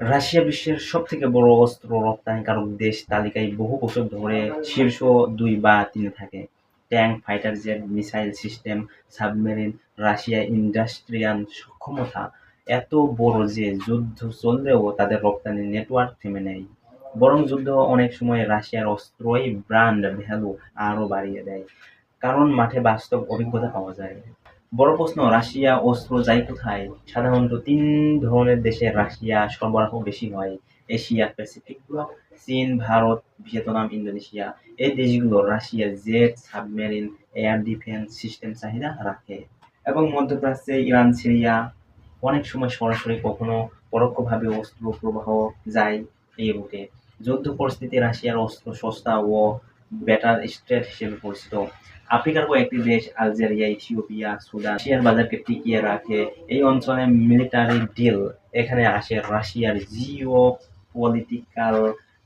Russia বিশ্বের সবথেকে বড় অস্ত্র রপ্তানিকারক দেশ তালিকায় বহু বছর ধরে শীর্ষ দুই বা তিনে থাকে। Tank, fighter jet, missile system, submarine Russia industrial সক্ষমতা এত বড় যে যুদ্ধ চললেও তাদের রপ্তানি নেটওয়ার্ক থেমে নেই। বরং যুদ্ধ অনেক সময় রাশিয়ার অস্ত্রই ব্র্যান্ড ভ্যালু আরও বাড়িয়ে দেয়, কারণ মাঠে বাস্তব অভিজ্ঞতা পাওয়া যায়। বড় প্রশ্ন, রাশিয়া অস্ত্র যায় কোথায়? সাধারণত তিন ধরনের দেশে রাশিয়া সরবরাহ বেশি হয়: এশিয়া প্যাসিফিক চীন, ভারত, ভিয়েতনাম, ইন্দোনেশিয়া। এই দেশগুলো রাশিয়ার jet, submarine, air defence system চাহিদা রাখে। এবং মধ্যপ্রাচ্যে ইরান, সিরিয়া। অনেক সময় সরাসরি, কখনো পরোক্ষভাবে অস্ত্র প্রবাহ যায় এই রুটে। যুদ্ধ পরিস্থিতি রাশিয়ার অস্ত্র সস্তা ও ব্যাটার স্ট্রেট হিসেবে পরিচিত। আফ্রিকার কয়েকটি দেশ, আলজেরিয়া, ইথিওপিয়া, সুদান রাশিয়ার বাজারকে টিকিয়ে রাখে। এই অঞ্চলে মিলিটারি ডিল এখানে আসে রাশিয়ার জিওপলিটিক্যাল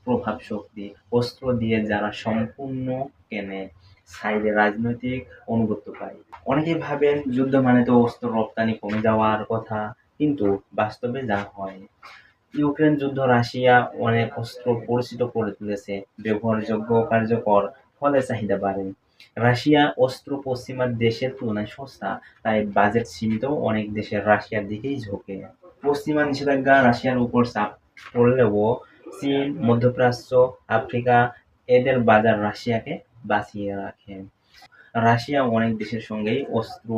প্রভাবশক্তি। অস্ত্র দিয়ে যারা সম্পূর্ণ কেনে, সাইডে রাজনৈতিক আনুগত্য পায়। অনেকেই ভাবেন যুদ্ধ মানে তো অস্ত্র রপ্তানি কমে যাওয়ার কথা, কিন্তু বাস্তবে যা হয়। ইউক্রেন যুদ্ধ রাশিয়া অনেক অস্ত্র পরিচিত করে তুলেছে, ব্যবহারযোগ্য কার্যকর, ফলে চাহিদা বাড়ে। রাশিয়া অস্ত্র পশ্চিমা দেশের তুলনায় সস্তা, তাই বাজেট সীমিত অনেক দেশ রাশিয়ার দিকেই ঝোঁকে। পশ্চিমা নিষেধাজ্ঞা রাশিয়ার উপর চাপ পড়লেও চীন, মধ্যপ্রাচ্য, আফ্রিকা এদের বাজার রাশিয়াকে বাঁচিয়ে রাখে। রাশিয়া অনেক দেশের সঙ্গেই অস্ত্র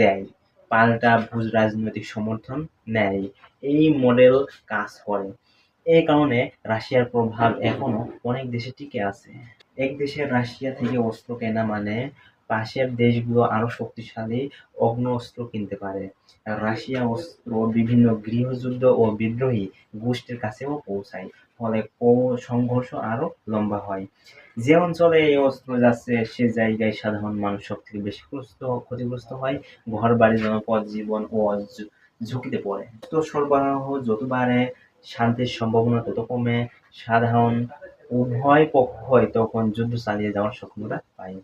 দেয়, পাল্টা ভুজ রাজনৈতিক সমর্থন নেয়। এই মডেল কাজ করে। এই কারণে রাশিয়ার প্রভাব এখনও অনেক দেশে টিকে আছে। এক দেশের রাশিয়া থেকে অস্ত্র কেনা মানে পাশের দেশগুলো আরও শক্তিশালী আগ্নেয়াস্ত্র কিনতে পারে। রাশিয়া অস্ত্র বিভিন্ন গৃহযুদ্ধ ও বিদ্রোহী গোষ্ঠীর কাছেও পৌঁছায়, ফলে সংঘর্ষ আরও লম্বা হয়। যে অঞ্চলে এই অস্ত্র যাচ্ছে সে জায়গায় সাধারণ মানুষ সব থেকে বেশি ক্ষতিগ্রস্ত হয়, ঘরবাড়ি, জনপদ, জীবন ও ঝুঁকিতে পড়ে। অস্ত্র সরবরাহ যত বাড়ে, শান্তির সম্ভাবনা তত কমে। সাধারণ উভয় পক্ষই তখন যুদ্ধ চালিয়ে যাওয়ার সক্ষমতা পায়।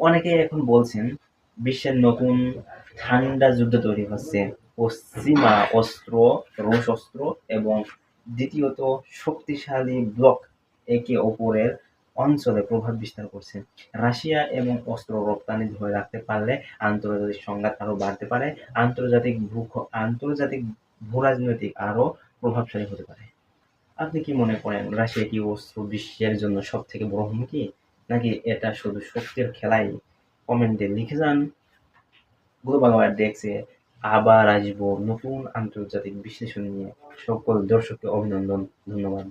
অনেকেই এখন বলছেন, বিশ্বের নতুন ঠান্ডা যুদ্ধ তৈরি হচ্ছে। পশ্চিমা অস্ত্র, রুশ অস্ত্র এবং দ্বিতীয়ত শক্তিশালী ব্লক একে অপরের অঞ্চলে প্রভাব বিস্তার করছে। রাশিয়া এবং অস্ত্র রপ্তানি ধরে রাখতে পারলে আন্তর্জাতিক সংঘাত আরও বাড়তে পারে, আন্তর্জাতিক ভূ-রাজনীতি আরও প্রভাবশালী হতে পারে। আপনি কি মনে করেন, রাশিয়া কি অস্ত্র বিশ্বের জন্য সবথেকে বড় হুমকি, নাকি এটা শুধু শক্তির খেলাই? কমেন্টে লিখে যান। গ্লোবাল ওয়ার ডেস্কে আবার আসব নতুন আন্তর্জাতিক বিশ্লেষণ নিয়ে। সকল দর্শককে অভিনন্দন, ধন্যবাদ।